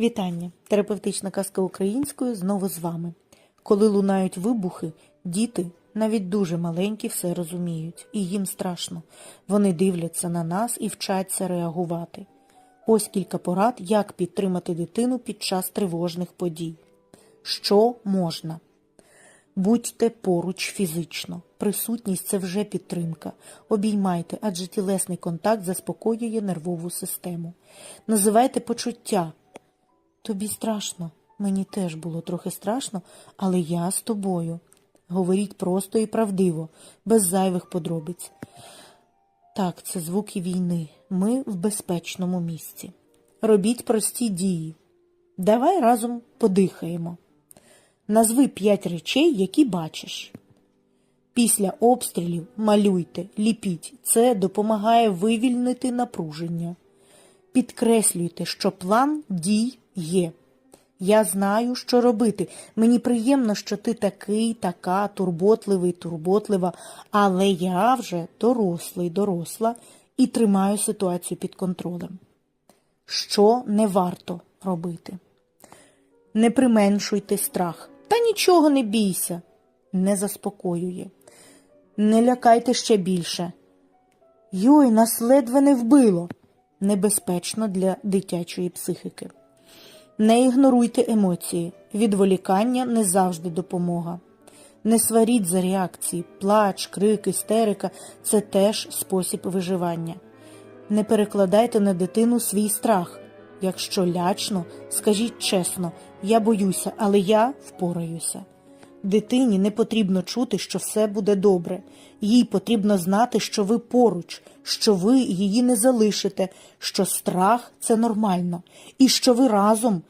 Вітання! Терапевтична казка українською знову з вами. Коли лунають вибухи, діти, навіть дуже маленькі, все розуміють, і їм страшно. Вони дивляться на нас і вчаться реагувати. Ось кілька порад, як підтримати дитину під час тривожних подій. Що можна? Будьте поруч фізично. Присутність це вже підтримка. Обіймайте, адже тілесний контакт заспокоює нервову систему. Називайте почуття. Тобі страшно. Мені теж було трохи страшно, але я з тобою. Говоріть просто і правдиво, без зайвих подробиць. Так, це звуки війни. Ми в безпечному місці. Робіть прості дії. Давай разом подихаємо. Назви п'ять речей, які бачиш. Після обстрілів малюйте, ліпіть. Це допомагає вивільнити напруження. Підкреслюйте, що план дій є. Я знаю, що робити. Мені приємно, що ти такий, така, турботливий, турботлива, але я вже дорослий, доросла і тримаю ситуацію під контролем. Що не варто робити? Не применшуйте страх. Та нічого не бійся. Не заспокоює. Не лякайте ще більше. Йой, нас ледве не вбило. Небезпечно для дитячої психіки. Не ігноруйте емоції. Відволікання не завжди допомога. Не сваріть за реакції, плач, крик, істерика це теж спосіб виживання. Не перекладайте на дитину свій страх. Якщо лячно, скажіть чесно, я боюся, але я впораюся. Дитині не потрібно чути, що все буде добре. Їй потрібно знати, що ви поруч, що ви її не залишите, що страх це нормально, і що ви разом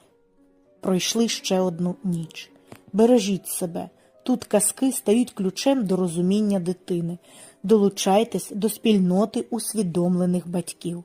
пройшли ще одну ніч. Бережіть себе. Тут казки стають ключем до розуміння дитини. Долучайтесь до спільноти усвідомлених батьків.